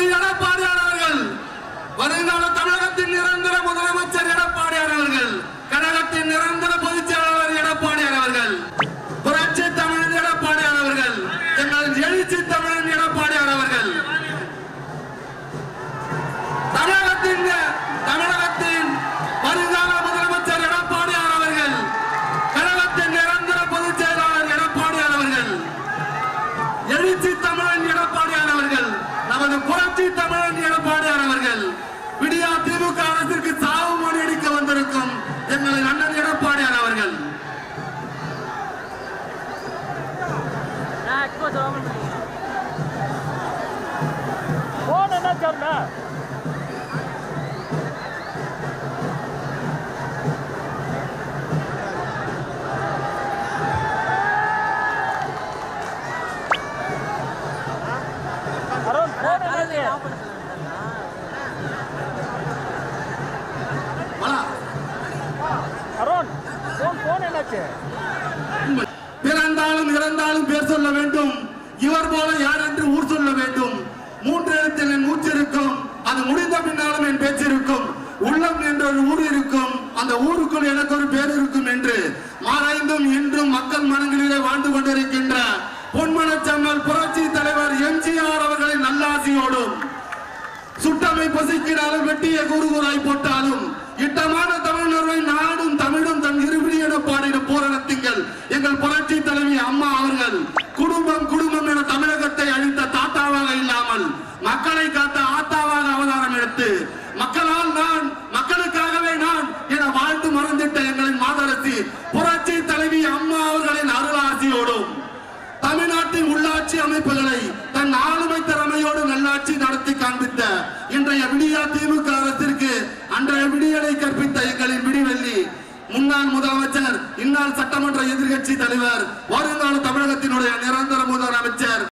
வருங்கால பார்வையாளர்கள் வருங்கால தமிழக போன் என்ன தெரியல? அருண் போன் என்னாச்சு அருண் போன் போன் என்னாச்சு பிறந்தாலும் இறந்தாலும் பேர் சொல்ல வேண்டும். இவர் போல யார் என்று ஊர் சொல்ல வேண்டும். மூன்று எழுத்தில் என் மூச்சு இருக்கும். அது முடிந்த பின்னாலும் என் பேச்சு இருக்கும். உள்ளம் என்ற ஒரு ஊர் இருக்கும். அந்த ஊருக்குள் எனக்கு ஒரு பேர் இருக்கும் என்று ஆராய்ந்தும் இன்றும் மக்கள் மனங்களிலே வாழ்ந்து கொண்டிருக்கின்ற பொன்மனச்சம்மல் புரட்சி தலைவர் எம்ஜிஆர் அவர்களின் நல்லாசியோடும் சுட்டமை பசிக்கிறாலும் வெட்டிய குறுகுறாய் போட்டாலும் இட்டமான தமிழர்களை நாடும் தமிழும் தன் இருபிடி பாடின போராட்டங்கள். எங்கள் புரட்சி அம்மா அவர்கள் குடும்பம் குடும்பம் என தமிழகத்தை அழித்த தாத்தாவாக இல்லாமல் மக்களை காத்த ஆத்தாவாக அவதாரம் எடுத்து மக்களால் நான் மக்களுக்காகவே நான் என வாழ்ந்து மறந்திட்ட எங்களின் மாதரசி புரட்சி தலைவி அம்மா அவர்களின் அருளாசியோடும் தமிழ்நாட்டின் உள்ளாட்சி அமைப்புகளை தன் ஆளுமை திறமையோடு நல்லாட்சி நடத்தி காண்பித்த இன்றைய விடியா திமுக அரசிற்கு அன்றைய விடியலை கற்பித்த எங்களின் விடிய முன்னாள் முதலமைச்சர். இந்நாள் சட்டமன்ற எதிர்கட்சி தலைவர். வருங்கால தமிழகத்தினுடைய நிரந்தர முதலமைச்சர்.